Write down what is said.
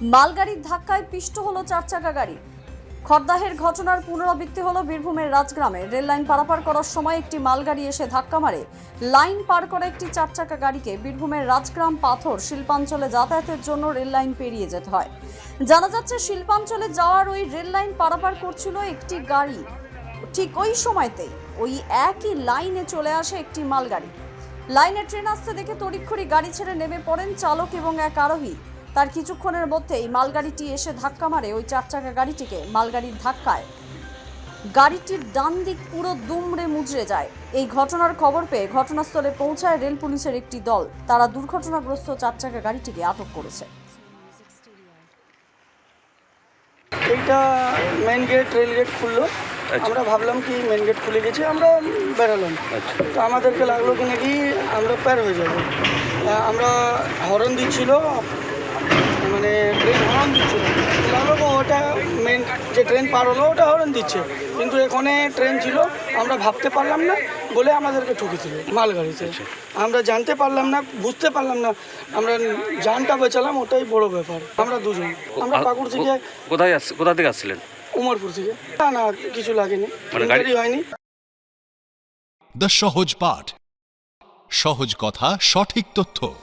মালগাড়ির ধাক্কায় পিষ্ট হলো চার চাকা গাড়ি। খড়দাহের ঘটনার পুনরাবৃত্তি হলো বীরভূমের রাজগ্রামে। রেল লাইন পারাপার করার সময় একটি মালগাড়ি এসে ধাক্কা মারে। লাইন পার করা একটি চার চাকা গাড়িকে বীরভূমের রাজগ্রাম পাথর শিল্পাঞ্চলে যাতায়াতের জন্য রেল লাইন পেরিয়ে যেতে হয়। জানা যাচ্ছে, শিল্পাঞ্চলে যাওয়ার ওই রেল লাইন পারাপার করছিল একটি গাড়ি। ঠিক ওই সময়তেই ওই একই লাইনে চলে আসে একটি মালগাড়ি। লাইনে ট্রেন আসতে দেখে তড়িক্ষড়ি গাড়ি ছেড়ে নেমে পড়েন চালক এবং এক আরোহী। তার কিছুক্ষণের মধ্যেই মালগাড়িটি এসে ধাক্কা মারে ওই চার চাকা গাড়িটিকে। মালগাড়ির ধাক্কায় গাড়িটির ডান দিক পুরো দুমড়ে মুচড়ে যায়। এই ঘটনার খবর পেয়ে ঘটনাস্থলে পৌঁছায় রেল পুলিশের একটি দল। তারা দুর্ঘটনাগ্রস্ত চার চাকা গাড়িটিকে আটক করেছে। এইটা মেন গেট রেল গেট খুললো। আমরা ভাবলাম কি মেন গেট খুলে গেছে আমরা বেরোলাম। আচ্ছা। তো আমাদেরকে লাগল কি নাকি আমরা পার হয়ে যাব। আমরা হরন দিচ্ছিল মানে ট্রেন হরন কি ওটা মেন যে ট্রেন পার হলো ওটা হরন দিচ্ছে। কিন্তু এখানে ট্রেন ছিল আমরা ভাবতে পারলাম না বলে আমাদেরকে ঠকেছিল মালগাড়িতে। আমরা জানতে পারলাম না বুঝতে পারলাম না আমরা জানটা বেচালাম ওটাই বড় ব্যাপার। আমরা দুজন। আমরা পাকুড় থেকে কোথায় আস কোথা থেকে আসছিলেন? উমরপুর থেকে। না না কিছু লাগেনি। মানে গাড়ি- হয়নি। দ্য সহজ পাঠ সহজ কথা সঠিক তথ্য।